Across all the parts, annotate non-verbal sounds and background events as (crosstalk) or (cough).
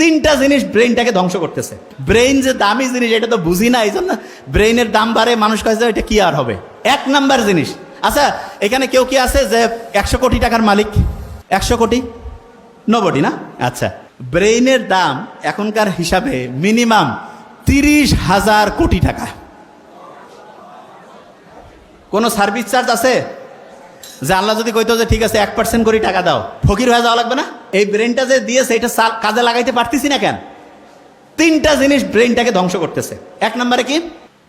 তিনটা জিনিস ব্রেইনটাকে ধ্বংস করতেছে। ব্রেইন যে দামি জিনিস, এটা তো বুঝি না এই জন্য ব্রেইনের দাম বাড়ে, মানুষ কাছে এটা কি আর হবে? এক নাম্বার জিনিস। আচ্ছা এখানে কেউ কি আছে যে একশো কোটি টাকার মালিক? একশো কোটি? নবটি না? আচ্ছা। ব্রেইনের দাম এখনকার হিসাবে মিনিমাম তিরিশ হাজার কোটি টাকা। কোনো সার্ভিস চার্জ আছে? যে আল্লাহ যদি কইতো যে ঠিক আছে, এক পার্সেন্ট করে টাকা দাও, ফকির হয়ে যাওয়া লাগবে না? এই ব্রেনটা যে দিয়েছে, এটা কাজে লাগাইতে পারতেছি না কেন? তিনটা জিনিস ব্রেনটাকে ধ্বংস করতেছে। এক নম্বরে কি?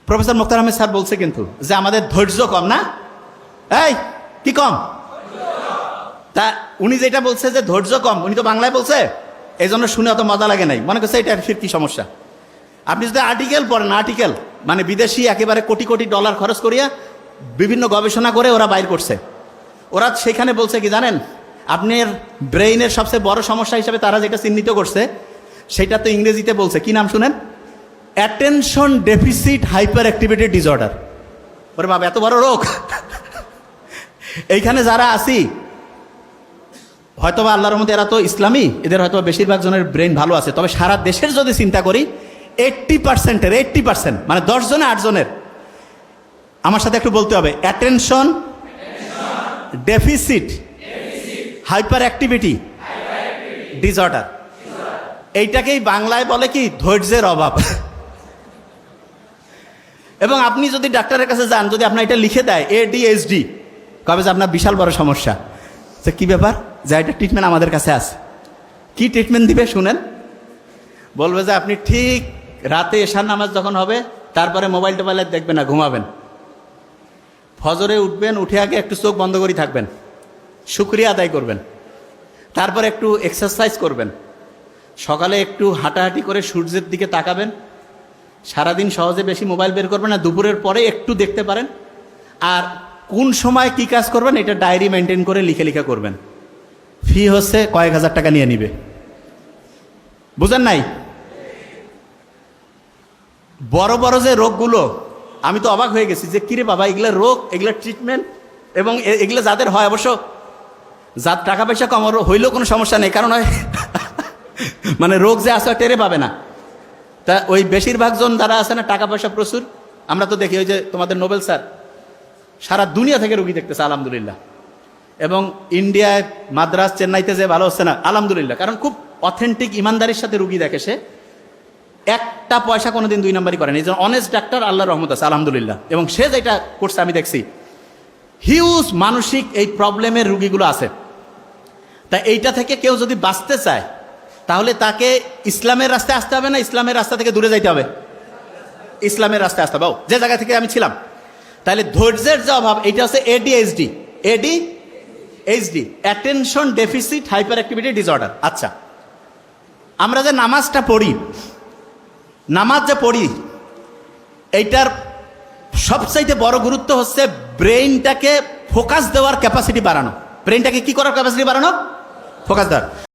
প্রফেসর মুক্তার আহমেদ স্যার বলছে কিন্তু যে আমাদের ধৈর্য কম না? এই, কি কম? তা উনি যেটা বলছে যে ধৈর্য কম, উনি তো বাংলায় বলছে এই জন্য শুনে অত মজা লাগে নাই। মনে করছে এটা ফির কি সমস্যা। আপনি যদি আর্টিকেল পড়েন আর্টিকেল মানে বিদেশি একেবারে কোটি কোটি ডলার খরচ করিয়া বিভিন্ন গবেষণা করে ওরা বাইর করছে। ওরা সেখানে বলছে কি জানেন? আপনার ব্রেইনের সবচেয়ে বড় সমস্যা হিসেবে তারা যেটা চিহ্নিত করছে সেটা তো ইংরেজিতে বলছে। কি নাম শুনেন? Attention deficit hyperactivity disorder ওরে বাবা এত বড় রোগ। এইখানে যারা আছি হয়তোবা আল্লাহর মধ্যে এরা তো ইসলামী এদের হয়তো বেশিরভাগ জনের ব্রেন ভালো আছে। তবে সারা দেশের যদি চিন্তা করি এইট্টি পার্সেন্টের এইট্টি পার্সেন্ট মানে দশ জনে আট জনের আমার সাথে একটু বলতে হবে attention deficit hyperactivity disorder এইটাকেই বাংলায় বলে কি, ধৈর্যের অভাব। এবং আপনি যদি ডাক্তারের কাছে যান, যদি আপনার এটা লিখে দেয় এডিএসডি কবে যে আপনার বিশাল বড় সমস্যা। তো কি ব্যাপার? যে এটা ট্রিটমেন্ট আমাদের কাছে আছে। কি ট্রিটমেন্ট দিবে, শুনেন? বলবে যে আপনি ঠিক রাতে এশার নামাজ যখন হবে, তারপরে মোবাইল টোবাইল দেখবেন না ঘুমাবেন। ফজরে উঠবেন, উঠে আগে একটু চোখ বন্ধ করে থাকবেন। শুক্রিয়া আদায় করবেন। তারপর একটু এক্সারসাইজ করবেন। সকালে একটু হাঁটাহাঁটি করে সূর্যের দিকে তাকাবেন। সারাদিন সহজে বেশি মোবাইল বের করবেন না, দুপুরের পরে একটু দেখতে পারেন। আর কোন সময় কি কাজ করবেন, এটা ডায়েরি মেনটেন করে লিখে লিখে করবেন। ফি হচ্ছে কয়েক হাজার টাকা নিয়ে নিবে। বুঝেন নাই? বড় বড় যে রোগগুলো, আমি তো অবাক হয়ে গেছি যে, কিরে বাবা, এগুলো রোগ, এগুলো ট্রিটমেন্ট এবং এগুলো যাদের হয় অবশ্য যার টাকা পয়সা কম হইলেও কোনো সমস্যা নেই, কারণ (laughs) মানে রোগ যে আসে টেরে পাবে না। তা ওই বেশিরভাগ জন যারা আছে না, টাকা পয়সা প্রচুর। আমরা তো দেখি, ওই যে তোমাদের নোবেল স্যার, সারা দুনিয়া থেকে রুগী দেখতেছে, আলহামদুলিল্লাহ। এবং ইন্ডিয়ায় মাদ্রাস চেন্নাইতে যে ভালো হচ্ছে না, আলহামদুলিল্লাহ। কারণ খুব অথেন্টিক ইমানদারির সাথে রুগী দেখে সে, একটা পয়সা কোনোদিন দুই নম্বরই করেনি। এই অনেস্ট ডাক্তার আল্লাহ রহমত আছে, আলহামদুলিল্লাহ। এবং সে যেটা করছে, আমি দেখছি হিউজ মানসিক এই প্রবলেমের রুগীগুলো আছে। তা এইটা থেকে কেউ যদি বাঁচতে চায়, তাহলে তাকে ইসলামের রাস্তায় আসতে হবে না, ইসলামের রাস্তা থেকে দূরে যাইতে হবে? ইসলামের রাস্তায় আসতে হবে। যে জায়গা থেকে আমি ছিলাম। তাহলে ধৈর্যের যে অভাব এটা হচ্ছে ADHD AD HD attention deficit hyperactivity disorder আচ্ছা আমরা যে নামাজটা পড়ি, নামাজ যে পড়ি, এইটার সবচাইতে বড় গুরুত্ব হচ্ছে ব্রেইনটাকে ফোকাস দেওয়ার ক্যাপাসিটি বাড়ানো। ব্রেইনটাকে কি করার ক্যাপাসিটি বাড়ানো? ফোকাস দেওয়ার